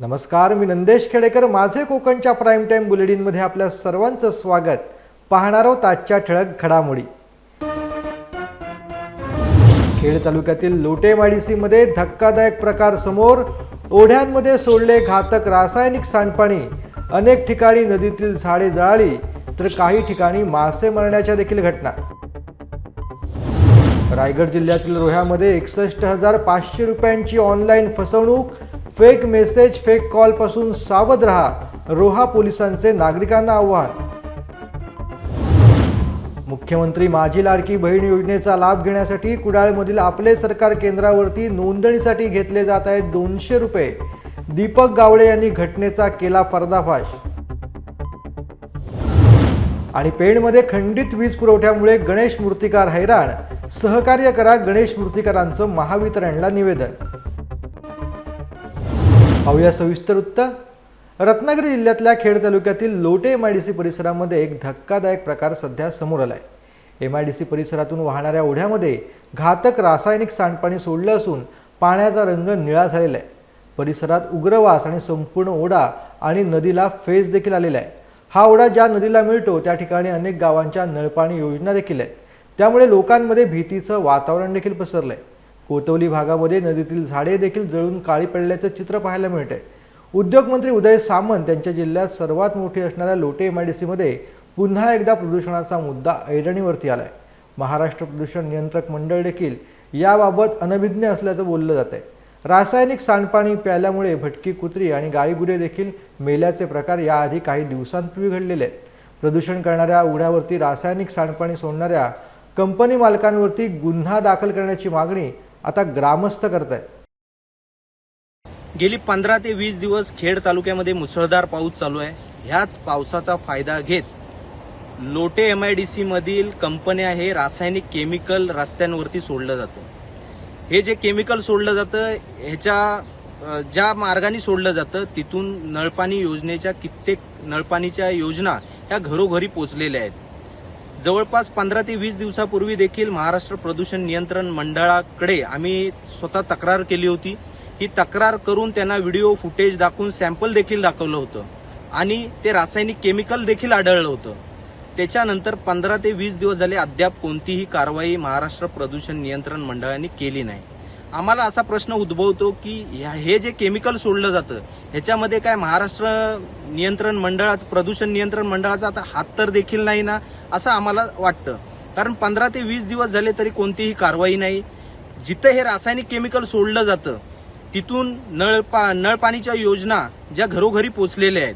नमस्कार मी नंदेश खेडेकर. माझे कोकणच्या प्राईम टाईम बुलेटिनमध्ये आपल्या सर्वांचं स्वागत. पाहणार आहोत आजच्या ठळक घडामोडी. खेड तालुक्यातील लोटेमाडिसीमध्ये धक्कादायक प्रकार समोर ओढ्यांमध्ये सोडले घातक रासायनिक सांडपाणी. अनेक ठिकाणी नदीतील झाडे जळाली तर काही ठिकाणी मासे मरण्याच्या देखील घटना. रायगड जिल्ह्यातील रोह्यामध्ये एकसष्ट हजार पाचशे रुपयांची ऑनलाईन फसवणूक फेक मेसेज फेक कॉलपासून सावध रहा रोहा पोलिसांचे नागरिकांना आव्हान. मुख्यमंत्री माझी लाडकी बहीण योजनेचा लाभ घेण्यासाठी कुडाळमधील आपले सरकार केंद्रावरती नोंदणीसाठी घेतले जात आहेत दोनशे रुपये. दीपक गावडे यांनी घटनेचा केला पर्दाफाश. आणि पेणमध्ये खंडित वीज पुरवठ्यामुळे गणेश मूर्तिकार हैराण. सहकार्य करा गणेश मूर्तिकारांचं महावितरणला निवेदन. पाहूया सविस्तर वृत्त रत्नागिरी जिल्ह्यातल्या खेड तालुक्यातील Lote M I D C परिसरामध्ये एक धक्कादायक प्रकार सध्या समोर आलाय. एम आय डी सी परिसरातून वाहणाऱ्या ओढ्यामध्ये घातक रासायनिक सांडपाणी सोडलं असून पाण्याचा रंग निळा झालेला आहे. परिसरात उग्रवास आणि संपूर्ण ओढा आणि नदीला फेस देखील आलेला आहे. हा ओढा ज्या नदीला मिळतो त्या ठिकाणी अनेक गावांच्या नळपाणी योजना देखील आहेत. त्यामुळे लोकांमध्ये भीतीचं वातावरण देखील पसरलं आहे कोतवली भागामध्ये नदीतील झाडे देखील जळून काळी पडल्याचं चित्र पाहायला मिळते उद्योगमंत्री उदय सामंत यांच्या जिल्ह्यात सर्वात मोठी असणाऱ्या लोटे एम आय डी सीमध्ये पुन्हा एकदा प्रदूषणाचा मुद्दा ऐरणीवरती आलाय. महाराष्ट्र प्रदूषण नियंत्रक मंडळ देखील याबाबत अनभिज्ञ असल्याचं बोललं जात आहे रासायनिक सांडपाणी प्यायल्यामुळे भटकी कुत्री आणि गायीगुरे देखील मेल्याचे प्रकार याआधी काही दिवसांपूर्वी घडलेले आहेत. प्रदूषण करणाऱ्या उघड्यावरती रासायनिक सांडपाणी सोडणाऱ्या कंपनी मालकांवरती गुन्हा दाखल करण्याची मागणी आता ग्रामस्थ करतायत. गेली पंधरा ते वीस दिवस खेड तालुक्यामध्ये मुसळधार पाऊस चालू आहे. ह्याच पावसाचा फायदा घेत Lote M I D C मधील कंपन्या हे रासायनिक केमिकल रस्त्यांवरती सोडलं जातं. हे जे केमिकल सोडलं जातं ह्याच्या ज्या मार्गाने सोडलं जातं तिथून नळपाणी योजनेच्या कित्येक नळपाणीच्या योजना ह्या घरोघरी पोचलेल्या आहेत. जवळपास पंधरा ते वीस दिवसापूर्वी देखील महाराष्ट्र प्रदूषण नियंत्रण मंडळाकडे आम्ही स्वतः तक्रार केली होती. ही तक्रार करून त्यांना व्हिडिओ फुटेज दाखवून सॅम्पल देखील दाखवलं होतं. आणि ते रासायनिक केमिकल देखील आढळलं होतं. त्याच्यानंतर पंधरा ते वीस दिवस झाले अद्याप कोणतीही कारवाई महाराष्ट्र प्रदूषण नियंत्रण मंडळाने केली नाही. आम्हाला असा प्रश्न उद्भवतो की ह्या- हे जे केमिकल सोडलं जातं ह्याच्यामध्ये काय महाराष्ट्र नियंत्रण मंडळाचं प्रदूषण नियंत्रण मंडळाचा आता हात तर देखील नाही ना असं आम्हाला वाटतं. कारण पंधरा ते वीस दिवस झाले तरी कोणतीही कारवाई नाही. जिथं हे रासायनिक केमिकल सोडलं जातं तिथून नळ पा नळपाणीच्या योजना ज्या घरोघरी पोचलेल्या आहेत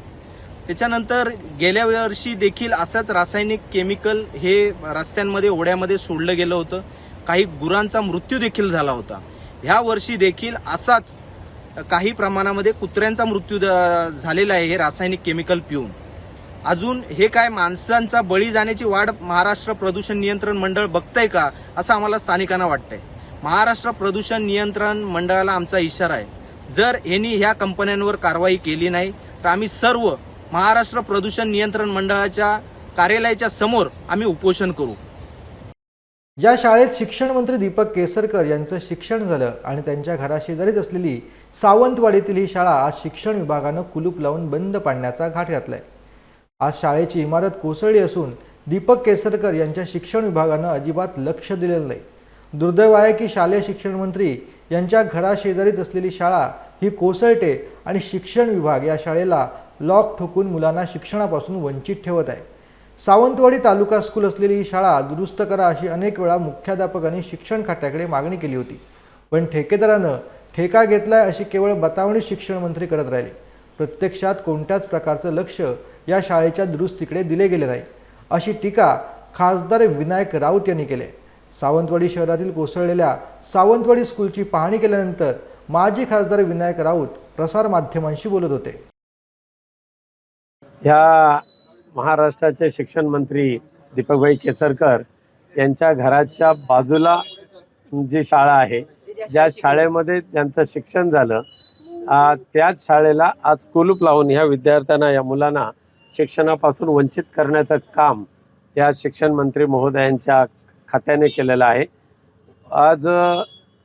त्याच्यानंतर गेल्या वर्षी देखील असंच रासायनिक केमिकल हे रस्त्यांमध्ये ओढ्यामध्ये सोडलं गेलं होतं. काही गुरांचा मृत्यू देखील झाला होता. ह्या वर्षी देखील असाच काही प्रमाणामध्ये कुत्र्यांचा मृत्यू झालेला आहे हे रासायनिक केमिकल पिऊन. अजून हे काय माणसांचा बळी जाण्याची वाढ महाराष्ट्र प्रदूषण नियंत्रण मंडळ बघतंय का असं आम्हाला स्थानिकांना वाटतंय. महाराष्ट्र प्रदूषण नियंत्रण मंडळाला आमचा इशारा आहे. जर यांनी ह्या कंपन्यांवर कारवाई केली नाही तर आम्ही सर्व महाराष्ट्र प्रदूषण नियंत्रण मंडळाच्या कार्यालयाच्या समोर आम्ही उपोषण करू. ज्या शाळेत शिक्षण मंत्री दीपक केसरकर यांचं शिक्षण झालं आणि त्यांच्या घराशेजारीच असलेली सावंतवाडीतील ही शाळा आज शिक्षण विभागानं कुलूप लावून बंद पाडण्याचा घाट घातलाय. आज शाळेची इमारत कोसळली असून दीपक केसरकर यांच्या शिक्षण विभागानं अजिबात लक्ष दिलेलं नाही. दुर्दैव आहे की शालेय शिक्षण मंत्री यांच्या घराशेजारीच असलेली शाळा ही कोसळते आणि शिक्षण विभाग या शाळेला लॉक ठोकून मुलांना शिक्षणापासून वंचित ठेवत आहे. सावंतवाडी तालुका स्कूल असलेली ही शाळा दुरुस्त करा अशी अनेक वेळा मुख्याध्यापकांनी शिक्षण खात्याकडे मागणी केली होती. पण ठेकेदारानं ठेका घेतलाय अशी केवळ बतावणी शिक्षण मंत्री करत राहिले. प्रत्यक्षात कोणत्याच प्रकारचं लक्ष या शाळेच्या दुरुस्तीकडे दिले गेले नाही. अशी टीका खासदार विनायक राऊत यांनी केली. सावंतवाडी शहरातील कोसळलेल्या सावंतवाडी स्कूलची पाहणी केल्यानंतर माजी खासदार विनायक राऊत प्रसारमाध्यमांशी बोलत होते. ह्या महाराष्ट्राचे शिक्षण मंत्री दीपकभाई केसरकर यांच्या घराच्या बाजूला जी शाळा आहे ज्या शाळेमध्ये ज्यांचं शिक्षण झालं त्याच शाळेला आज कुलूप लावून ह्या विद्यार्थ्यांना या मुलांना शिक्षणापासून वंचित करण्याचं काम या शिक्षण मंत्री महोदयांच्या खात्याने केलेलं आहे. आज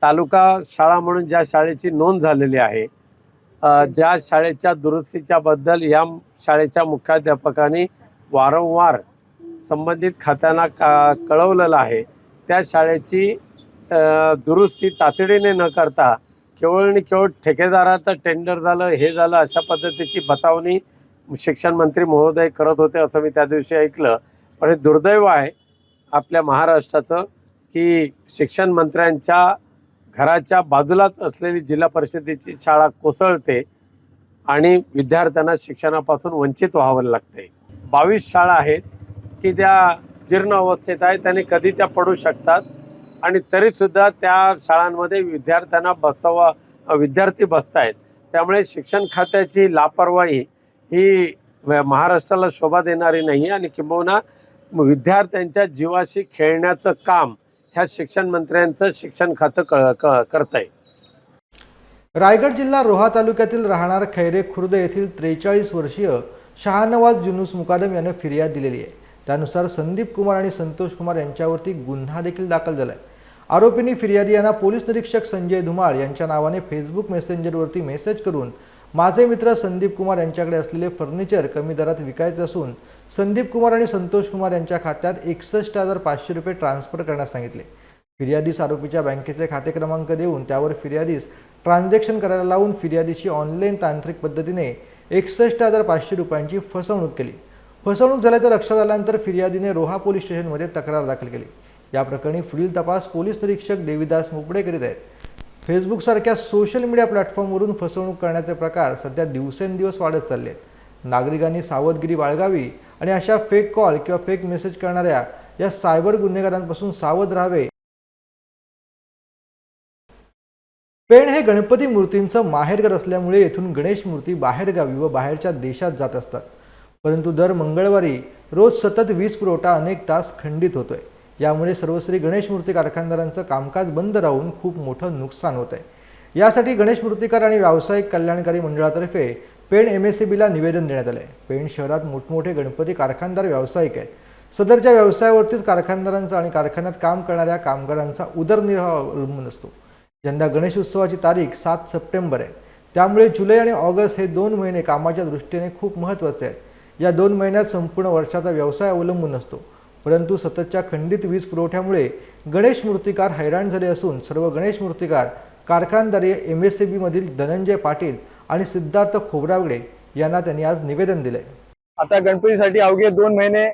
तालुका शाळा म्हणून ज्या शाळेची नोंद झालेली आहे ज्या शाळेच्या दुरुस्तीच्या बद्दल या शाळेच्या मुख्याध्यापकांनी वारंवार संबंधित खात्यांना का कळवलेलं आहे. त्या शाळेची दुरुस्ती तातडीने न करता केवळ आणि केवळ ठेकेदाराचं टेंडर झालं हे झालं अशा पद्धतीची बतावणी शिक्षण मंत्री महोदय करत होते असं मी त्या दिवशी ऐकलं. पण हे दुर्दैव आहे आपल्या महाराष्ट्राचं की शिक्षण मंत्र्यांच्या घराच्या बाजूलाच असलेली जिल्हा परिषदेची शाळा कोसळते आणि विद्यार्थ्यांना शिक्षणापासून वंचित व्हावं लागते. बावीस शाळा आहेत की त्या जीर्ण अवस्थेत आहेत त्यांनी कधी त्या पडू शकतात. आणि तरीसुद्धा त्या शाळांमध्ये विद्यार्थ्यांना बसवा विद्यार्थी बसत आहेत त्यामुळे शिक्षण खात्याची लापरवाही ही महाराष्ट्राला शोभा देणारी नाही आणि किंबहुना विद्यार्थ्यांच्या जीवाशी खेळण्याचं काम ह्या शिक्षण मंत्र्यांचं शिक्षण खातं क क करत आहे रायगड जिल्हा रोहा तालुक्यातील राहणार खैरे खुर्द येथील त्रेचाळीस वर्षीय शहानवाज जुनूस मुकादम यानं फिर्याद दिलेली आहे. त्यानुसार संदीप कुमार आणि संतोष कुमार यांच्यावरती गुन्हा देखील दाखल झाला आहे आरोपींनी फिर्यादी यांना पोलीस निरीक्षक संजय धुमाळ यांच्या नावाने फेसबुक मेसेंजरवरती मेसेज करून माझे मित्र संदीप कुमार यांच्याकडे असलेले फर्निचर कमी दरात विकायचे असून संदीप कुमार आणि संतोष कुमार यांच्या खात्यात एकसष्ट हजार पाचशे रुपये ट्रान्सफर करण्यास सांगितले. फिर्यादीस आरोपीच्या बँकेचे खाते क्रमांक देऊन त्यावर फिर्यादीस ट्रान्झॅक्शन करायला लावून फिर्यादीशी ऑनलाईन तांत्रिक पद्धतीने एकसष्ट हजार पाचशे रुपयांची फसवणूक केली. फसवणूक झाल्याचं लक्षात आल्यानंतर फिर्यादीने रोहा पोलीस स्टेशनमध्ये तक्रार दाखल केली. या प्रकरणी पुढील तपास पोलीस निरीक्षक देवीदास मुपडे करीत आहेत. फेसबुकसारख्या सोशल मीडिया प्लॅटफॉर्मवरून फसवणूक करण्याचे प्रकार सध्या दिवसेंदिवस वाढत चालले आहेत. नागरिकांनी सावधगिरी बाळगावी आणि अशा फेक कॉल किंवा फेक मेसेज करणाऱ्या या सायबर गुन्हेगारांपासून सावध राहावे पेण हे गणपती मूर्तींचं माहेरघर असल्यामुळे येथून गणेश मूर्ती बाहेरगावी व बाहेरच्या देशात जात असतात. परंतु दर मंगळवारी रोज सतत वीज पुरवठा अनेक तास खंडित होतोय. यामुळे सर्वश्री गणेश मूर्ती कारखानदारांचं कामकाज बंद राहून खूप मोठं नुकसान होत आहे यासाठी गणेश मूर्तिकार आणि व्यावसायिक कल्याणकारी मंडळातर्फे पेण एम एस सी बीला निवेदन देण्यात आलं आहे पेण शहरात मोठमोठे गणपती कारखानदार व्यावसायिक आहेत. सदरच्या व्यवसायावरतीच कारखानदारांचा आणि कारखान्यात काम करणाऱ्या कामगारांचा उदरनिर्वाह अवलंबून असतो. यंदा गणेश उत्सवाची तारीख सात सप्टेंबर आहे. त्यामुळे जुलै आणि ऑगस्ट हे दोन महिने कामाच्या दृष्टीने खूप महत्त्वाचे आहेत. या दोन महिन्यात संपूर्ण वर्षाचा व्यवसाय अवलंबून असतो. परंतु सततच्या खंडित वीज पुरवठ्यामुळे गणेश मूर्तिकार हैराण झाले असून सर्व गणेश मूर्तिकार कारखानदारी एम एस मधील धनंजय पाटील आणि सिद्धार्थ खोबरावडे यांना त्यांनी आज निवेदन दिलंय. आता गणपतीसाठी अवघे दोन महिने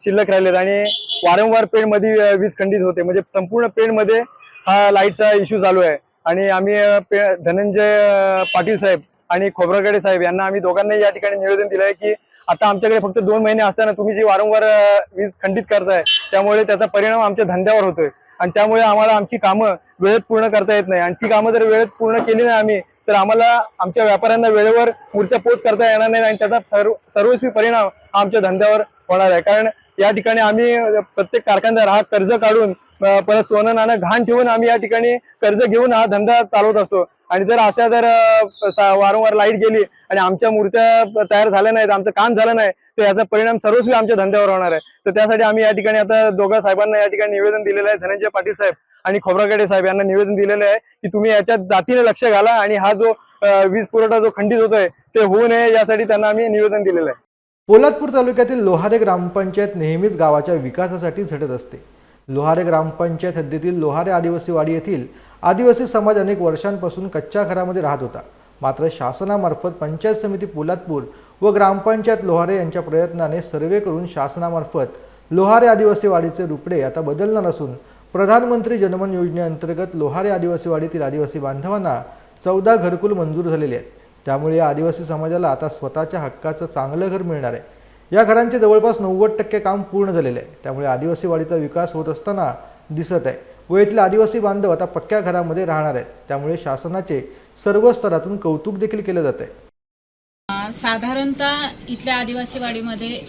शिल्लक राहिलेत आणि वारंवार पेणमध्ये वीज खंडित होते. म्हणजे संपूर्ण पेणमध्ये हा लाईटचा इश्यू चालू आहे. आणि आम्ही धनंजय पाटील साहेब आणि खोबरागडे साहेब यांना आम्ही दोघांनाही या ठिकाणी निवेदन दिलं आहे की आता आमच्याकडे फक्त दोन महिने असताना तुम्ही जी वारंवार वीज खंडित करताय त्यामुळे त्याचा परिणाम आमच्या धंद्यावर होतोय. आणि त्यामुळे आम्हाला आमची कामं वेळेत पूर्ण करता येत नाही. आणि ती कामं जर वेळेत पूर्ण केली नाही आम्ही तर आम्हाला आमच्या व्यापाऱ्यांना वेळेवर मूर्त्या पोच करता येणार नाही आणि त्याचा सर्व सर्वस्वी परिणाम हा आमच्या धंद्यावर होणार आहे. कारण या ठिकाणी आम्ही प्रत्येक कारखानदार हा कर्ज काढून परत सोनं नाणं घाण ठेवून आम्ही या ठिकाणी कर्ज घेऊन हा धंदा चालवत असतो. आणि जर अशा जर वारंवार लाइट गेली आणि आमच्या मूर्त्या तयार झाल्या नाहीत आमचं काम झालं नाही तर याचा परिणाम सर्वस्वी आमच्या धंद्यावर होणार आहे. तर त्यासाठी आम्ही या ठिकाणी आता दोघा साहेबांना या ठिकाणी निवेदन दिलेलं आहे. धनंजय पाटील साहेब आणि खोबरागडे साहेब यांना निवेदन दिलेलं आहे की तुम्ही याच्यात जातीने लक्ष घाला आणि हा जो वीज पुरवठा जो खंडित होतोय ते होऊ नये यासाठी त्यांना आम्ही निवेदन दिलेलं आहे. पोलादपूर तालुक्यातील लोहारे ग्रामपंचायत नेहमीच गावाच्या विकासासाठी झटत असते. लोहारे ग्रामपंचायत हद्दीतील लोहारे आदिवासी वाडी येथील आदिवासी समाज अनेक वर्षांपासून कच्च्या घरामध्ये राहत होता. मात्र शासनामार्फत पंचायत समिती पोलादपूर व ग्रामपंचायत लोहारे यांच्या प्रयत्नाने सर्वे करून शासनामार्फत लोहारे आदिवासी वाडीचे रुपडे आता बदलणार असून प्रधानमंत्री जनमन योजनेअंतर्गत लोहारे आदिवासी वाडीतील आदिवासी बांधवांना चौदा घरकुल मंजूर झालेले आहेत. त्यामुळे या आदिवासी समाजाला आता स्वतःच्या हक्काचं चांगलं घर मिळणार आहे. या घरांचे जवळपास नव्वद टक्के काम पूर्ण झालेले आहे. त्यामुळे आदिवासी वाडीचा विकास होत असताना दिसत आहे. व येथील आदिवासी बांधव आता पक्क्या घरामध्ये राहणार आहेत. त्यामुळे शासनाचे सर्व स्तरातून कौतुक देखील केलं जात आहे. साधारणतः इथल्या आदिवासी वाडीमध्ये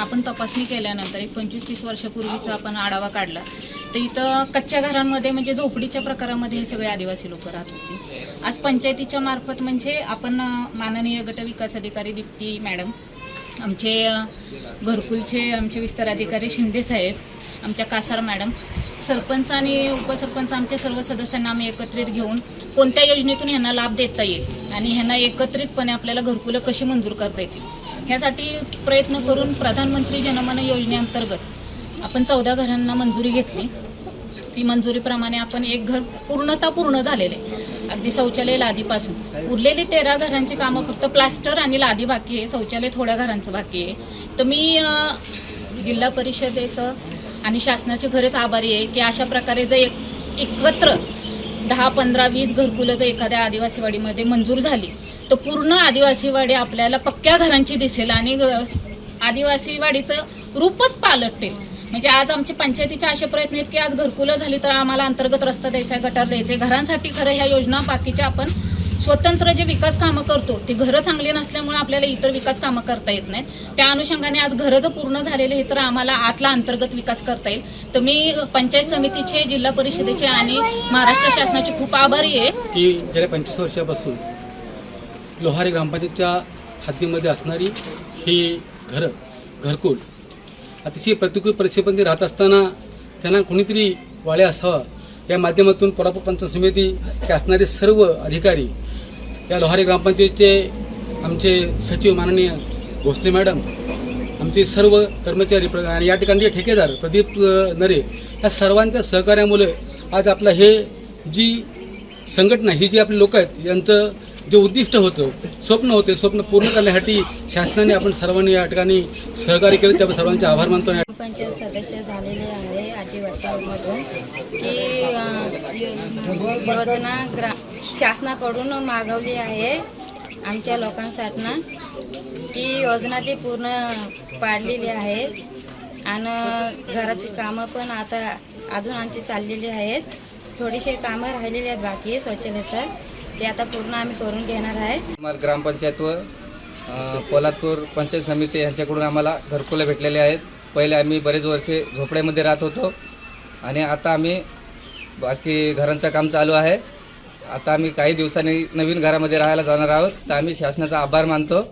आपण तपासणी केल्यानंतर एक पंचवीस तीस वर्षापूर्वीचा आपण आढावा काढला. तर इथं कच्च्या घरांमध्ये म्हणजे झोपडीच्या प्रकारामध्ये हे सगळे आदिवासी लोक राहत होते. आज पंचायतीच्या मार्फत म्हणजे आपण माननीय गट विकास अधिकारी दीप्ती मॅडम आमचे घरकुलचे आमचे विस्तार अधिकारी शिंदे साहेब आमच्या कासार मॅडम सरपंच आणि उपसरपंच आमच्या सर्व सदस्यांना आम्ही एकत्रित घेऊन कोणत्या योजनेतून ह्यांना लाभ देता येईल आणि ह्यांना एकत्रितपणे आपल्याला घरकुलं कशी मंजूर करता येतील ह्यासाठी प्रयत्न करून प्रधानमंत्री जनमन योजनेअंतर्गत आपण चौदा घरांना मंजुरी घेतली. ती मंजुरीप्रमाणे आपण एक घर पूर्णता पूर्ण झालेले अगदी शौचालय लादीपासून. उरलेली तेरा घरांची कामं फक्त प्लास्टर आणि लादी बाकी आहे. शौचालय थोड्या घरांचं बाकी आहे. तर मी जिल्हा परिषदेचं आणि शासनाचे खरेच आभारी आहे की अशा प्रकारे जर एक एकत्र दहा पंधरा वीस घरकुलं जर एखाद्या आदिवासीवाडीमध्ये मंजूर झाली तर पूर्ण आदिवासीवाडी आपल्याला पक्क्या घरांची दिसेल आणि ग- आदिवासीवाडीचं रूपच पालटेल म्हणजे आज आमचे पंचायतीचे असे प्रयत्न आहेत की आज घरकुलं झाली तर आम्हाला अंतर्गत रस्ता द्यायचा आहे गटार द्यायचे आहे. घरांसाठी खरं ह्या योजना बाकीच्या आपण स्वतंत्र जे विकास कामं करतो ते घरं चांगली नसल्यामुळे आपल्याला इतर विकास कामं करता येत नाहीत. त्या अनुषंगाने आज घरं जर पूर्ण झालेले हे तर आम्हाला आतला अंतर्गत विकास करता येईल. तर मी पंचायत समितीचे जिल्हा परिषदेचे आणि महाराष्ट्र शासनाचे खूप आभारी आहे. की गेल्या पंचवीस वर्षापासून लोहारी ग्रामपंचायतच्या हद्दीमध्ये असणारी ही घरं घरकुल अतिशय प्रतिकूल परिस्थितीमध्ये राहत असताना त्यांना कुणीतरी वाळे असावा या माध्यमातून कोल्हापूर पंचायत समिती ते असणारे सर्व अधिकारी या लोहारी ग्रामपंचायतचे आमचे सचिव माननीय भोसले मॅडम आमचे सर्व कर्मचारी आणि या ठिकाणी जे ठेकेदार प्रदीप नरे या सर्वांच्या सहकार्यामुळे आज आपलं हे जी संघटना ही जी आपली लोक आहेत यांचं जे उद्दिष्ट होतं स्वप्न होते स्वप्न पूर्ण करण्यासाठी शासनाने आपण सर्वांनी या ठिकाणी सहकार्य केलं. त्या सर्वांचे आभार मानतो पंचायत सदस्य झालेले आहे आदिवासीमधून की योजना ग्रा शासनाकडून मागवली आहे आमच्या लोकांसाठी की योजना ती पूर्ण पाडलेली आहे. आणि घराची कामं पण आता अजून आमची चाललेली आहेत. थोडीशी कामं राहिलेली आहेत बाकी शौचालयाचं ते आता पूर्ण आम्ही करून घेणार आहे. आम्हाला ग्रामपंचायत व पोलादपूर पंचायत समिती यांच्याकडून आम्हाला घरकुलं भेटलेले आहेत. पहिले आम्ही बरेच वर्षे झोपड्यामध्ये राहत होतो आणि आता आम्ही बाकी घरांचं काम चालू आहे. आता आम्ही काही दिवसांनी नवीन घरामध्ये राहायला जाणार आहोत. तर आम्ही शासनाचा आभार मानतो.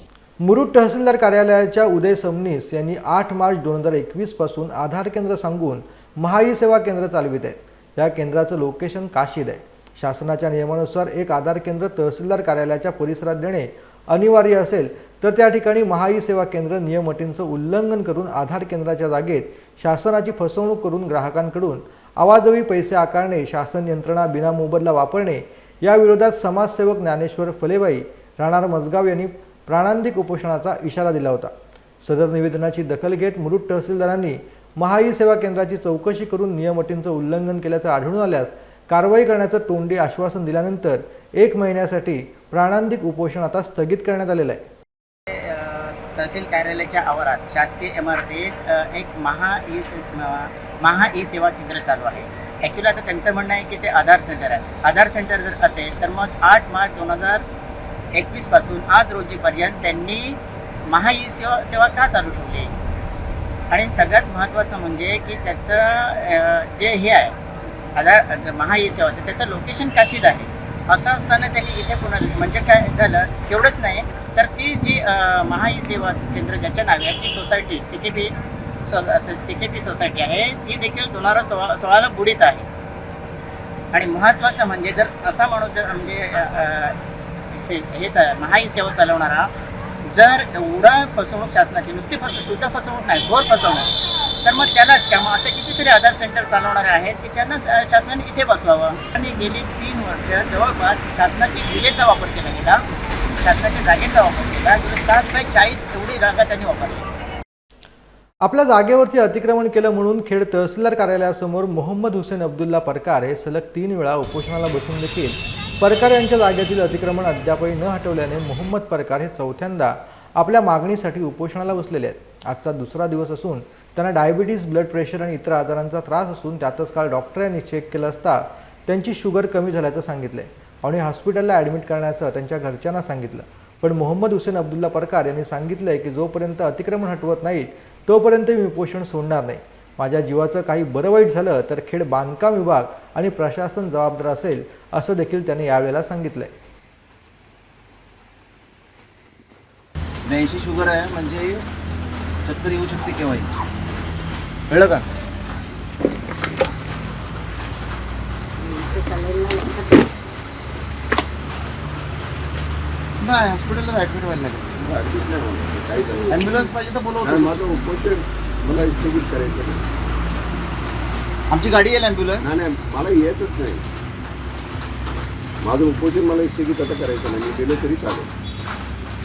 मुरुड तहसीलदार कार्यालयाच्या उदय समनीस यांनी आठ मार्च दोन हजार एकवीसपासून आधार केंद्र सांगून महाई सेवा केंद्र चालवित आहेत. या केंद्राचं लोकेशन काशीद आहे. शासनाच्या नियमानुसार एक आधार केंद्र तहसीलदार कार्यालयाच्या परिसरात देणे अनिवार्य असेल तर त्या ठिकाणी महाई सेवा केंद्र नियम अटींचं उल्लंघन करून आधार केंद्राच्या जागेत शासनाची फसवणूक करून ग्राहकांकडून आवाजवी पैसे आकारणे शासन यंत्रणा बिनामोबदला वापरणे याविरोधात समाजसेवक ज्ञानेश्वर फलेबाई राहणार मजगाव यांनी प्राणांतिक उपोषणाचा इशारा दिला होता. सदर निवेदनाची दखल घेत मुरुड तहसीलदारांनी महाई सेवा केंद्राची चौकशी करून नियम अटींचं उल्लंघन केल्याचं आढळून आल्यास कारवाई करण्याचं तोंडी आश्वासन दिल्यानंतर एक महिन्यासाठी प्राणांतिक उपोषण आता स्थगित करण्यात आलेलं आहे. तहसील कार्यालयाच्या आवारात शासकीय इमारतीत एक महा ई से महा ई सेवा केंद्र चालू आहे. ॲक्च्युली आता त्यांचं म्हणणं आहे की ते आधार सेंटर आहे. आधार सेंटर जर असेल तर मग आठ मार्च दोन हजार एकवीसपासून आज रोजीपर्यंत त्यांनी महा ई सेवा सेवा का चालू ठेवली? आणि सगळ्यात महत्त्वाचं म्हणजे की त्याचं जे हे आहे आधार महा ई सेवा तर त्याचं लोकेशन काशीद आहे. असं असताना त्यांनी इथे पुन्हा म्हणजे काय झालं तेवढंच नाही तर ती जी महा ई सेवा केंद्र ज्याच्या नावे आहे ती society C K P so C K P society आहे. ती देखील दोन हजार सोळा सोळाला बुडीत आहे. आणि महत्त्वाचं म्हणजे जर असा माणूस जर म्हणजे से हेच महा ई सेवा चालवणारा जर एवढा फसवणूक शासनाची नुसती फसवणूक शुद्ध फसवणूक नाही घोर फसवणूक तर मग त्याला त्यामुळे असे कितीतरी आधार सेंटर चालवणारे आहेत की त्यांना शासनाने इथे बसवावं? आणि गेली तीन वर्ष जवळपास शासनाची विजेचा वापर केला गेला. शासनाच्या जागेचा वापर केला. सात बाय चाळीस एवढी जागा त्यांनी वापरली. आपल्या जागेवरती अतिक्रमण केलं म्हणून खेड तहसीलदार कार्यालयासमोर मोहम्मद हुसेन अब्दुल्ला परकार हे सलग तीन वेळा उपोषणाला बसून देखील परकार यांच्या जागेतील अतिक्रमण अद्यापही न हटवल्याने मोहम्मद परकार हे चौथ्यांदा आपल्या मागणीसाठी उपोषणाला बसलेले आहेत. आजचा दुसरा दिवस असून त्यांना डायबिटीज ब्लड प्रेशर आणि इतर आजारांचा त्रास असून त्यातच काल डॉक्टरांनी चेक केलं असता त्यांची शुगर कमी झाल्याचं सांगितलं आणि हॉस्पिटलला ॲडमिट करण्याचं त्यांच्या घरच्यांना सांगितलं. पण मोहम्मद हुसेन अब्दुल्ला परकार यांनी सांगितलं आहे की जोपर्यंत अतिक्रमण हटवत नाहीत तोपर्यंत मी उपोषण सोडणार नाही. माझ्या जीवाचं काही बरं वाईट झालं तर खेड बांधकाम विभाग आणि प्रशासन जबाबदार असेल असं देखील त्यांनी यावेळेला सांगितलंय. ब्याऐंशी शुगर आहे म्हणजे चक्कर येऊ शकते केव्हाही. कळलं का नाही हॉस्पिटलला ऍडमिट व्हायला लागेल गाडीच नाही म्हणत. काही झालं. ॲम्ब्युलन्स पाहिजे तर बोलवतो नाही, माझं उपोषण मला स्थगित करायचं नाही. आमची गाडी येईल ॲम्ब्युलन्स नाही नाही मला येतच नाही माझं उपोषण मला स्थगित आता करायचं नाही मी गेलो तरी चालेल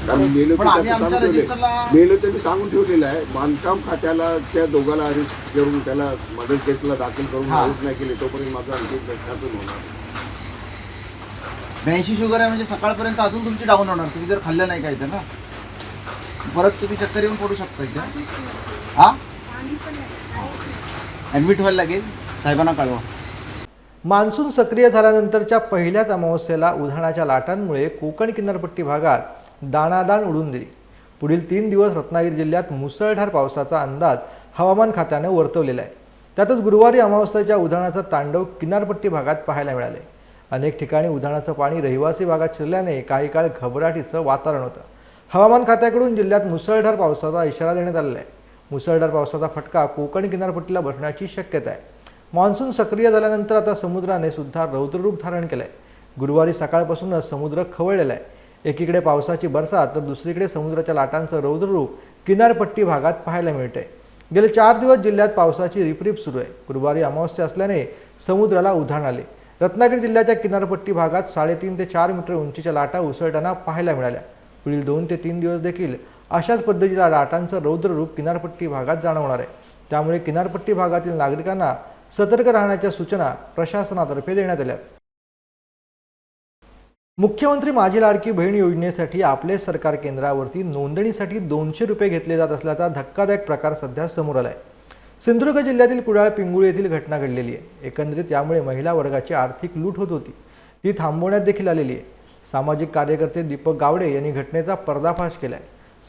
कारण मी गेलो पण आम्ही त्याचं आमच्या सांगून. रजिस्टरला- मेलो तर मी सांगून ठेवलेलं आहे. बांधकाम खात्याला त्या दोघाला अरेस्ट करून त्याला मर्डर केसला दाखल करून हा. अरेस्ट नाही केले तोपर्यंत माझा आणखी संस्कार पण होणार. ब्याऐंशी शुगर आहे म्हणजे सकाळपर्यंत अजून तुमची डाऊन होणार. तुम्ही जर खाल्लं नाही काय तर ना? परत तुम्ही चक्कर येऊन पडू शकता इथे. हा? ॲडमिट व्हायला लागेल. साहेबांना कळवा. मान्सून सक्रिय झाल्यानंतरच्या पहिल्याच अमावस्येला उधाणाच्या लाटांमुळे कोकण किनारपट्टी भागात दाणादाण उडून दिली. पुढील तीन दिवस रत्नागिरी जिल्ह्यात मुसळधार पावसाचा अंदाज हवामान खात्यानं वर्तवलेला आहे. त्यातच गुरुवारी अमावस्येच्या उधाणाचा तांडव किनारपट्टी भागात पाहायला मिळाले. अनेक ठिकाणी उधाणाचं पाणी रहिवासी भागात शिरल्याने काही काळ घबराटीचं वातावरण होतं. हवामान खात्याकडून जिल्ह्यात मुसळधार पावसाचा इशारा देण्यात आलेला आहे. मुसळधार पावसाचा फटका कोकण किनारपट्टीला बसण्याची शक्यता आहे. मान्सून सक्रिय झाल्यानंतर आता समुद्राने सुद्धा रौद्ररूप धारण केलं आहे गुरुवारी सकाळपासूनच समुद्र खवळलेला आहे. एकीकडे पावसाची बरसात तर दुसरीकडे समुद्राच्या लाटांचं रौद्ररूप किनारपट्टी भागात पाहायला मिळते गेले चार दिवस जिल्ह्यात पावसाची रिपरिप सुरू आहे. गुरुवारी अमावस्या असल्याने समुद्राला उधाण आले. रत्नागिरी जिल्ह्याच्या किनारपट्टी भागात साडेतीन ते चार मीटर उंचीच्या लाटा उसळताना पाहायला मिळाल्या. पुढील दोन ते तीन दिवस देखील अशाच पद्धतीला लाटांचं रौद्ररूप किनारपट्टी भागात जाणवणार आहे. त्यामुळे किनारपट्टी भागातील नागरिकांना सतर्क राहण्याच्या सूचना प्रशासनातर्फे देण्यात आल्या. मुख्यमंत्री माझी लाडकी बहीण योजनेसाठी आपले सरकार केंद्रावरती नोंदणीसाठी दोनशे रुपये घेतले जात असल्याचा धक्कादायक प्रकार सध्या समोर आलाय. सिंधुदुर्ग जिल्ह्यातील कुडाळ पिंगुळी येथील घटना घडलेली आहे. एकंदरीत यामुळे महिला वर्गाची आर्थिक लूट होत होती. ती थांबवण्यात देखील आलेली आहे. सामाजिक कार्यकर्ते दीपक गावडे यांनी घटनेचा पर्दाफाश केलाय.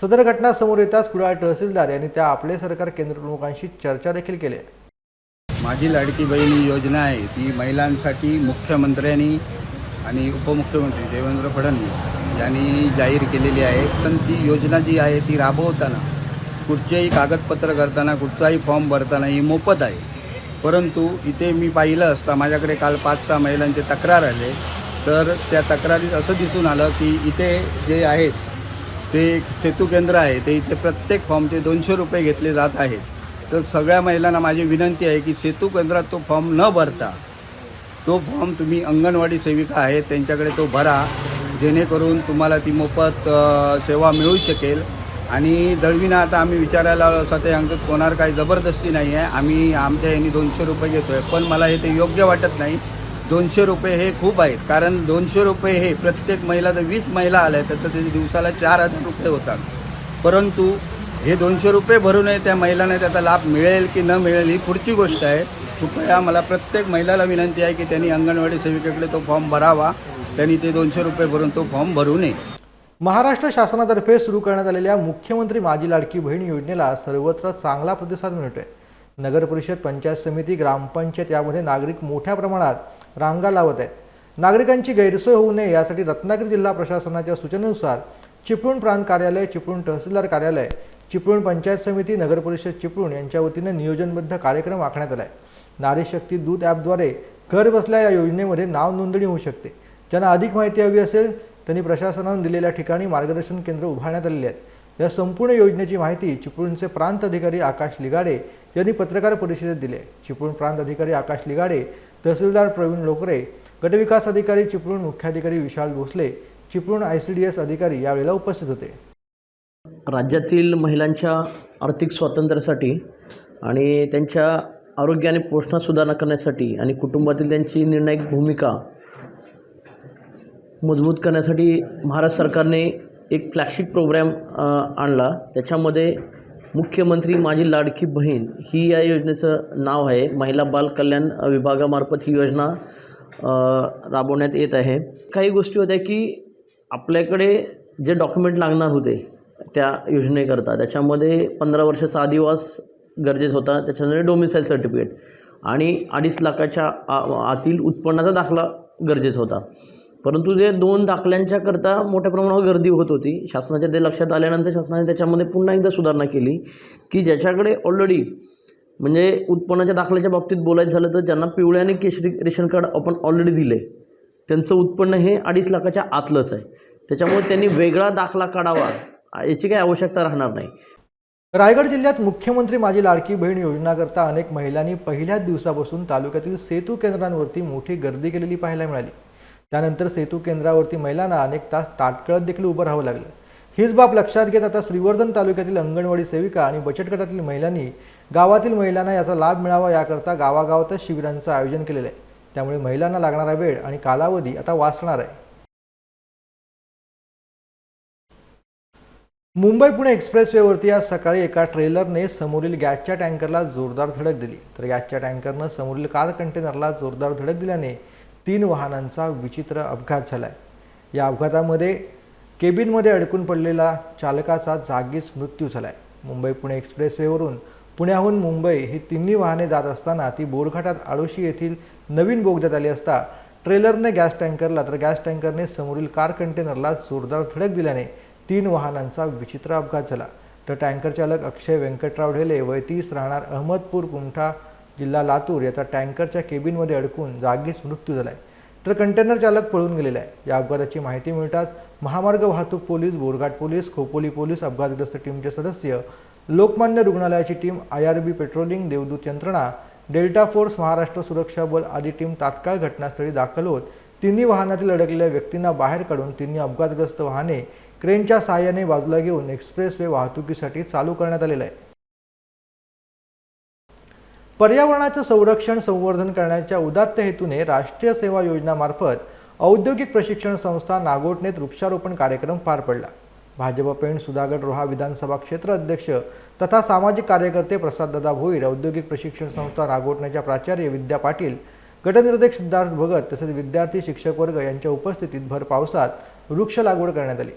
सदर घटना समोर येताच कुडाळ तहसीलदार यांनी त्या आपले सरकार केंद्र प्रमुखांशी चर्चा देखील केली आहे. माझी लाडकी बहीण ही योजना आहे. ती महिलांसाठी मुख्यमंत्र्यांनी आणि उपमुख्यमंत्री देवेंद्र फडणवीस यांनी जाहीर केलेली आहे. पण ती योजना जी आहे ती राबवताना कुठचेही कागदपत्र करताना कुठचाही फॉर्म भरताना ही मोफत आहे. परंतु इथे मी पाहिलं असता माझ्याकडे काल पाच सहा महिलांचे तक्रार आले. तर त्या तक्रारीत असं दिसून आलं की इथे जे आहेत ते एक सेतू केंद्र आहे ते इथे प्रत्येक फॉर्मचे दोनशे रुपये घेतले जात आहेत. तर सगळ्या महिलांना माझी विनंती आहे की सेतू केंद्रात तो फॉर्म न भरता तो फॉर्म तुम्ही अंगणवाडी सेविका आहेत त्यांच्याकडे तो भरा. जेणेकरून तुम्हाला ती मोफत सेवा मिळू शकेल. आणि दळवीनं आता आम्ही विचारायला आलो असं ते आमचं कोणावर काही जबरदस्ती नाही आहे. आम्ही आमच्या यांनी दोनशे रुपये घेतो आहे पण मला हे ते योग्य वाटत नाही. दोनशे रुपये हे खूप आहेत. कारण दोनशे रुपये हे प्रत्येक महिला जर वीस महिला आल्या तर ते दिवसाला चार हजार रुपये होतात. परंतु हे दोनशे रुपये भरूनही त्या महिलांना त्याचा लाभ मिळेल की न मिळेल ही पुढची गोष्ट आहे. कृपया मला प्रत्येक महिलाला विनंती आहे की त्यांनी अंगणवाडी सेविकेकडे तो फॉर्म भरावा. त्यांनी ते दोनशे रुपये भरून तो फॉर्म भरू नये. महाराष्ट्र शासनातर्फे सुरू करण्यात आलेल्या मुख्यमंत्री माझी लाडकी बहीण योजनेला सर्वत्र चांगला प्रतिसाद मिळतोय. नगर परिषद पंचायत समिती ग्रामपंचायत यामध्ये नागरिक मोठ्या प्रमाणात रांगा लावत आहेत. नागरिकांची गैरसोय होऊ नये यासाठी रत्नागिरी जिल्हा प्रशासनाच्या सूचनेनुसार चिपळूण प्रांत कार्यालय चिपळूण तहसीलदार कार्यालय चिपळूण पंचायत समिती नगर परिषद चिपळूण यांच्या वतीनं नियोजनबद्ध कार्यक्रम आखण्यात आला आहे नारी शक्ती दूत ॲपद्वारे घर बसल्या या योजनेमध्ये नाव नोंदणी होऊ शकते. ज्यांना अधिक माहिती हवी असेल त्यांनी प्रशासनानं दिलेल्या ठिकाणी मार्गदर्शन केंद्र उभारण्यात आलेली आहेत. या संपूर्ण योजनेची माहिती चिपळूणचे प्रांत अधिकारी आकाश लिगाडे यांनी पत्रकार परिषदेत दिली आहे. चिपळूण प्रांत अधिकारी आकाश लिगाडे तहसीलदार प्रवीण लोकरे गटविकास अधिकारी चिपळूण मुख्याधिकारी Vishal Bhosale Chiplun I C D S अधिकारी यावेळेला उपस्थित होते. राज्यातील महिलांच्या आर्थिक स्वातंत्र्यासाठी आणि त्यांच्या आरोग्य आणि पोषणात सुधारणा करण्यासाठी आणि कुटुंबातील त्यांची निर्णायक भूमिका मजबूत करण्यासाठी महाराष्ट्र सरकारने एक फ्लॅगशिप प्रोग्रॅम आणला. त्याच्यामध्ये मुख्यमंत्री माझी लाडकी बहीण ही या योजनेचं नाव आहे. महिला बाल कल्याण विभागामार्फत ही योजना राबवण्यात येत आहे. काही गोष्टी होत्या की आपल्याकडे जे डॉक्युमेंट लागणार होते त्या योजनेकरता त्याच्यामध्ये पंधरा वर्षाचा आदिवास गरजेचं होता. त्याच्यामध्ये डोमिसाईल सर्टिफिकेट आणि अडीच लाखाच्या आ- आतील उत्पन्नाचा दाखला गरजेचा होता. परंतु जे दोन दाखल्यांच्याकरता मोठ्या प्रमाणावर गर्दी होत होती शासनाच्या ते लक्षात आल्यानंतर शासनाने त्याच्यामध्ये पुन्हा एकदा सुधारणा केली की ज्याच्याकडे ऑलरेडी म्हणजे उत्पन्नाच्या दाखल्याच्या बाबतीत बोलायचं झालं तर ज्यांना पिवळ्या आणि केशरी रेशन कार्ड आपण ऑलरेडी दिले त्यांचं उत्पन्न हे अडीच लाखाच्या आतलंच आहे. त्याच्यामुळे त्यांनी वेगळा दाखला काढावा याची काही आवश्यकता राहणार नाही. रायगड जिल्ह्यात मुख्यमंत्री माझी लाडकी बहीण योजनाकरता अनेक महिलांनी पहिल्याच दिवसापासून तालुक्यातील सेतू केंद्रांवरती मोठी गर्दी केलेली पाहायला मिळाली. त्यानंतर सेतू केंद्रावरती महिलांना अनेक तास ताटकळत देखील उभं राहावं लागलं. हीच बाब लक्षात घेत आता श्रीवर्धन तालुक्यातील अंगणवाडी सेविका आणि बचत गटातील महिलांनी गावातील महिलांना याचा लाभ मिळावा याकरता गावागावातच शिबिरांचं आयोजन केलेलं आहे. त्यामुळे महिलांना लागणारा वेळ आणि कालावधी आता वाचणार आहे. मुंबई पुणे एक्सप्रेसवेवरती आज सकाळी एका ट्रेलरने समोरील गॅसच्या टँकरला जोरदार धडक दिली. तर गॅसच्या टँकरनं समोरील कार कंटेनरला जोरदार धडक दिल्याने तीन वाहनांचा विचित्र अपघात झाला आहे या अपघातामध्ये केबिनमध्ये अडकून पडलेला चालकाचा जागीच मृत्यू झाला आहे मुंबई पुणे एक्सप्रेसवेवरून पुण्याहून मुंबई ही तिन्ही वाहने जात असताना ती बोरघाटात आडोशी येथील नवीन बोगद्यात आली असता ट्रेलरने गॅस टँकरला तर गॅस टँकरने समोरील कार कंटेनरला जोरदार धडक दिल्याने तीन वाहनांचा विचित्र अपघात झाला. तर टँकर चालक अक्षय व्यंकटराव ढेले वय तीस राहणार अहमदपूर कुमठा जिल्हा लातूर याचा टँकरच्या केबिनमध्ये अडकून जागीच मृत्यू झालाय. तर कंटेनर चालक पळून गेलेला आहे. या अपघाताची माहिती मिळताच महामार्ग वाहतूक police Borghat police Khopoli police अपघातग्रस्त टीमचे सदस्य लोकमान्य रुग्णालयाची team I R B patrolling देवदूत यंत्रणा डेल्टा फोर्स महाराष्ट्र सुरक्षा बल आदी टीम तात्काळ घटनास्थळी दाखल होत तिन्ही वाहनातील अडकलेल्या व्यक्तींना बाहेर काढून तिन्ही अपघातग्रस्त वाहने क्रेनच्या सहाय्याने बाजूला घेऊन एक्सप्रेसवे वाहतुकीसाठी चालू करण्यात आलेलं आहे. पर्यावरणाचं संरक्षण संवर्धन करण्याच्या उदात्त हेतूने राष्ट्रीय सेवा योजनामार्फत औद्योगिक प्रशिक्षण संस्था नागोटनेत वृक्षारोपण कार्यक्रम पार पडला. भाजप पेण सुधागड रोहा विधानसभा क्षेत्र अध्यक्ष तथा सामाजिक कार्यकर्ते प्रसाददादा भोईर औद्योगिक प्रशिक्षण संस्था नागोटण्याच्या प्राचार्य विद्या पाटील गटनिर्देशक सिद्धार्थ भगत तसेच विद्यार्थी शिक्षक वर्ग यांच्या उपस्थितीत भर पावसात वृक्ष लागवड करण्यात आली.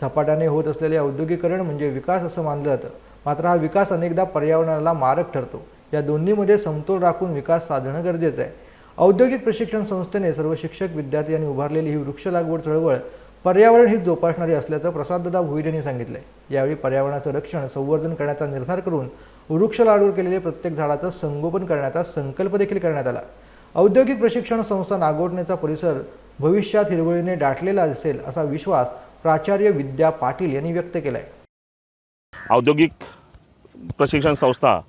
झपाट्याने होत असलेले औद्योगिकरण म्हणजे विकास असं मानलं जातं. मात्र हा विकास अनेकदा पर्यावरणाला मारक ठरतो. या दोन्हीमध्ये समतोल राखून विकास साधणं गरजेचं आहे. औद्योगिक प्रशिक्षण संस्थेने सर्व शिक्षक विद्यार्थी यांनी उभारलेली ही वृक्ष लागवड चळवळ पर्यावरण ही जोपासणारी असल्याचं प्रसाददा भोईर यांनी सांगितलंय. यावेळी पर्यावरणाचं रक्षण संवर्धन करण्याचा निर्धार करून वृक्ष लागवड केलेले प्रत्येक झाडाचं संगोपन करण्याचा संकल्प देखील करण्यात आला. औद्योगिक प्रशिक्षण संस्था नागोटणेचा परिसर भविष्यात हिरवळीने दाटलेला असेल असा विश्वास प्राचार्य विद्या पाटील यांनी व्यक्त केला आहे औद्योगिक प्रशिक्षण संस्था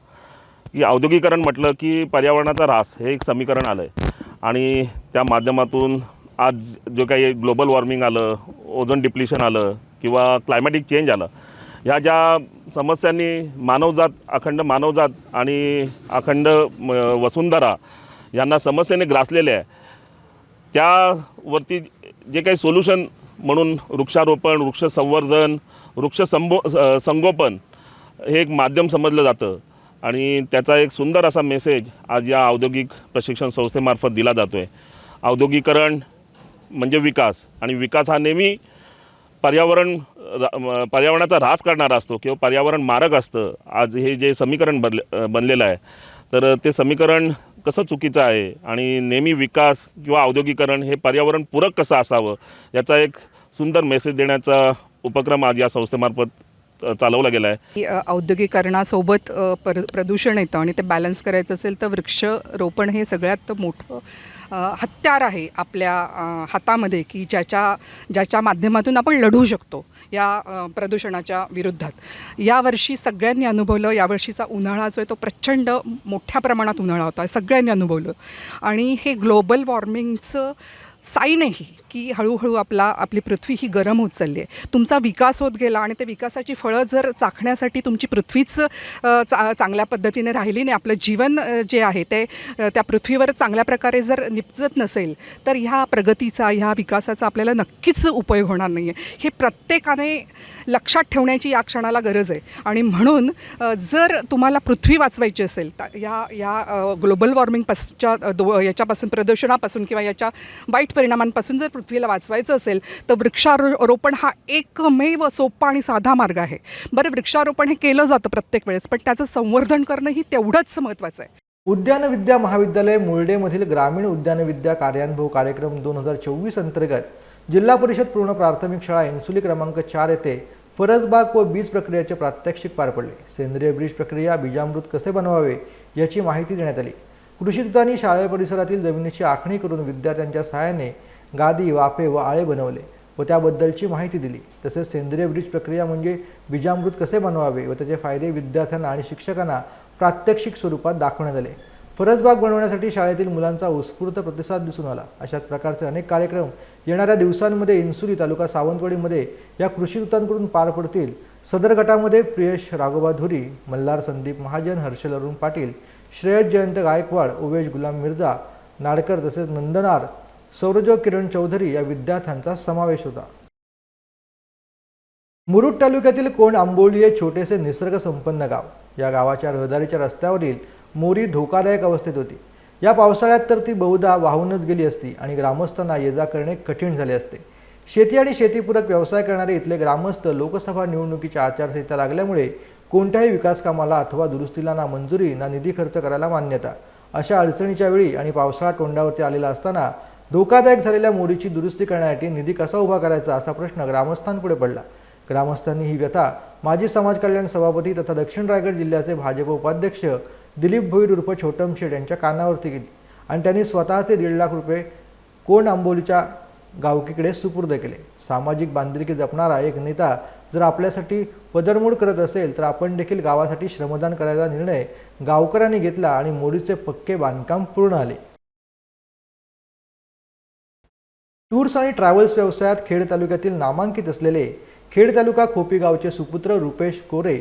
ही औद्योगिकरण म्हटलं की पर्यावरणाचा ऱ्हास हे एक समीकरण आलं आहे आणि त्या माध्यमातून आज जो काही ग्लोबल वॉर्मिंग आलं ओझोन डिप्लिशन आलं किंवा क्लायमॅटिक चेंज आलं ह्या ज्या समस्यांनी मानवजात अखंड मानवजात आणि अखंड वसुंधरा यांना समस्येने ग्रासलेले आहे त्यावरती जे काही सोल्युशन म्हणून वृक्षारोपण वृक्ष संवर्धन वृक्ष संबो स- संगोपन हे एक माध्यम समजलं जातं. आणि त्याचा एक सुंदर असा मेसेज आज या औद्योगिक प्रशिक्षण संस्थेमार्फत दिला जातो आहे औद्योगिकरण म्हणजे विकास. आणि विकास हा नेहमी पर्यावरण रा- पर्यावरणाचा ऱ्हास करणारा असतो किंवा पर्यावरण मारक असतं. आज हे जे समीकरण बनले बनलेलं आहे. तर ते समीकरण कसं चुकीचं आहे आणि नेहमी विकास किंवा औद्योगिकरण हे पर्यावरणपूरक कसं असावं याचा एक सुंदर मेसेज देण्याचा उपक्रम आज या संस्थेमार्फत चालवला गेला आहे की, औद्योगिकरणासोबत पर प्रदूषण येतं आणि ते बॅलन्स करायचं असेल तर वृक्षरोपण हे सगळ्यात मोठं हत्यार आहे आपल्या हातामध्ये की ज्याच्या ज्याच्या माध्यमातून आपण लढू शकतो. या प्रदूषणाच्या विरुद्धात. यावर्षी सगळ्यांनी अनुभवलं यावर्षीचा उन्हाळा जो आहे तो प्रचंड मोठ्या प्रमाणात उन्हाळा होता सगळ्यांनी अनुभवलं. आणि हे ग्लोबल वॉर्मिंगचं साईन आहे की हळूहळू आपला आपली पृथ्वी ही गरम होत चालली आहे. तुमचा विकास होत गेला आणि त्या विकासाची फळं जर चाखण्यासाठी तुमची पृथ्वीच चा चांगल्या पद्धतीने राहिली नाही आपलं जीवन जे आहे ते त्या पृथ्वीवर चांगल्या प्रकारे जर निपजत नसेल तर ह्या प्रगतीचा ह्या विकासाचा आपल्याला नक्कीच उपयोग होणार नाही आहे हे प्रत्येकाने लक्षात ठेवण्याची या क्षणाला गरज आहे. आणि म्हणून जर तुम्हाला पृथ्वी वाचवायची असेल तर या या ग्लोबल वॉर्मिंग पासच्या दो याच्यापासून प्रदूषणापासून किंवा याच्या वाईट परिणामांपासून जर पृथ्वीला वाचवायचं असेल तर वृक्षारोपण हा एकमेव सोपा आणि साधा मार्ग आहे. बरं वृक्षारोपण हे केलं जातं प्रत्येक वेळेस पण त्याचं संवर्धन करणंही तेवढंच महत्त्वाचं आहे. उद्यान विद्या महाविद्यालय मुर्डेमधील ग्रामीण उद्यान विद्या कार्यानुभव कार्यक्रम दोन हजार चोवीस अंतर्गत जिल्हा परिषद पूर्ण प्राथमिक शाळा इन्सुली क्रमांक चार येथे फरसबाग व बीज प्रक्रियेचे प्रात्यक्षिक पार पडले. सेंद्रिय बीज प्रक्रिया बीजामृत कसे बनवावे याची माहिती देण्यात आली. कृषी दूतांनी शाळे परिसरातील जमिनीची आखणी करून विद्यार्थ्यांच्या सहाय्याने गादी वाफे व आळे बनवले व त्याबद्दलची माहिती दिली. तसेच सेंद्रिय ब्रिज प्रक्रिया म्हणजे बीजामृत कसे बनवावे व त्याचे फायदे विद्यार्थ्यांना आणि शिक्षकांना प्रात्यक्षिक स्वरूपात दाखवण्यात आले. फरसबाग बनवण्यासाठी शाळेतील मुलांचा उत्स्फूर्त प्रतिसाद दिसून आला. अशाच प्रकारचे अनेक कार्यक्रम येणाऱ्या दिवसांमध्ये इन्सुली तालुका सावंतवाडीमध्ये या कृषी दूतांकडून पार पडतील. सदर गटामध्ये प्रियश राघोबा धुरी मल्हार संदीप महाजन हर्षल अरुण पाटील श्रेयस जयंत गायकवाड उवेश गुलाम मिर्झा नाडकर तसेच नंदनार सौरजो किरण चौधरी या विद्यार्थ्यांचा समावेश होता. मुरुड तालुक्यातील कोंड आंबोली हे छोटेसे निसर्गसंपन्न गाव. या गावाच्या रहदारीच्या रस्त्यावरील मोरी धोकादायक अवस्थेत होती. या पावसाळ्यात तर ती बहुधा वाहूनच गेली असती आणि ग्रामस्थांना ये जा करणे कठीण झाले असते. शेती आणि शेतीपूरक व्यवसाय करणारे इथले ग्रामस्थ लोकसभा निवडणुकीच्या आचारसंहिता लागल्यामुळे कोणत्याही विकास कामाला अथवा दुरुस्तीला ना मंजुरी ना निधी खर्च करायला मान्यता. अशा अडचणीच्या वेळी आणि पावसाळा तोंडावरती आलेला असताना धोकादायक झालेल्या मोडीची दुरुस्ती करण्यासाठी निधी कसा उभा करायचा असा प्रश्न ग्रामस्थांपुढे पडला. ग्रामस्थांनी ही व्यथा माजी समाज कल्याण सभापती तथा दक्षिण रायगड जिल्ह्याचे भाजप उपाध्यक्ष दिलीप भोईर उर्फ छोटम शेठ यांच्या कानावरती गेली. आणि त्यांनी स्वतःचे दीड लाख रुपये कोण आंबोलीच्या गावकीकडे सुपूर्द केले. सामाजिक बांधिलकी जपणारा एक नेता जर आपल्यासाठी पदरमोड करत असेल तर आपण देखील गावासाठी श्रमदान करायचा निर्णय गावकऱ्यांनी घेतला आणि मोडीचे पक्के बांधकाम पूर्ण आले टूर्स आणि ट्रॅव्हल्स व्यवसायात खेड तालुक्यातील नामांकित असलेले खेड तालुका खोपी गावचे सुपुत्र रुपेश कोरे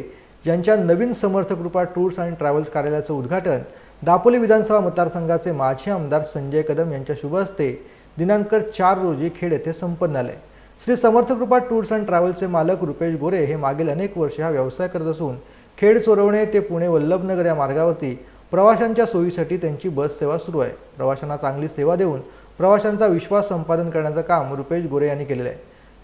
यांच्या नवीन समर्थकृपा टूर्स आणि ट्रॅव्हल्स कार्यालयाचं उद्घाटन दापोली विधानसभा मतदारसंघाचे माजी आमदार संजय कदम यांच्या शुभ हस्ते दिनांक चार रोजी खेड येथे संपन्न झाले. श्री समर्थकृपा टूर्स अँड ट्रॅव्हल्सचे मालक रुपेश गोरे हे मागील अनेक वर्षे हा व्यवसाय करत असून खेड चोरवणे ते पुणे वल्लभनगर या मार्गावरती प्रवाशांच्या सोयीसाठी त्यांची बस सेवा सुरू आहे. प्रवाशांना चांगली सेवा देऊन प्रवाशांचा विश्वास संपादन करण्याचं काम रुपेश गोरे यांनी केलेलं आहे.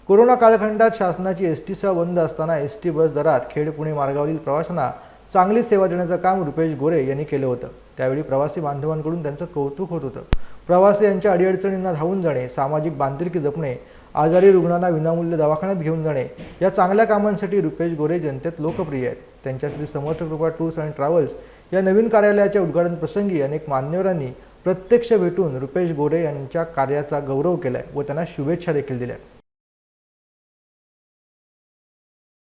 कोरोना कालखंडात शासनाची एस टी सेवा बंद असताना एस टी बस दरात खेड पुणे मार्गावरील प्रवाशांना चांगली सेवा देण्याचं काम रुपेश गोरे यांनी केलं होतं. त्यावेळी प्रवासी बांधवांकडून त्यांचं कौतुक होत होतं. प्रवासी यांच्या अडीअडचणींना धावून जाणे सामाजिक बांधिलकी जपणे आजारी रुग्णांना विनामूल्य दवाखान्यात घेऊन जाणे या चांगल्या कामांसाठी रुपेश गोरे जनतेत लोकप्रिय आहेत. त्यांच्या श्री समर्थ कृपा टूर्स अँड ट्रॅव्हल्स या नवीन कार्यालयाच्या उद्घाटन प्रसंगी अनेक मान्यवरांनी प्रत्यक्ष भेटून रुपेश गोरे यांच्या कार्याचा गौरव केलाय व त्यांना शुभेच्छा देखील दिल्या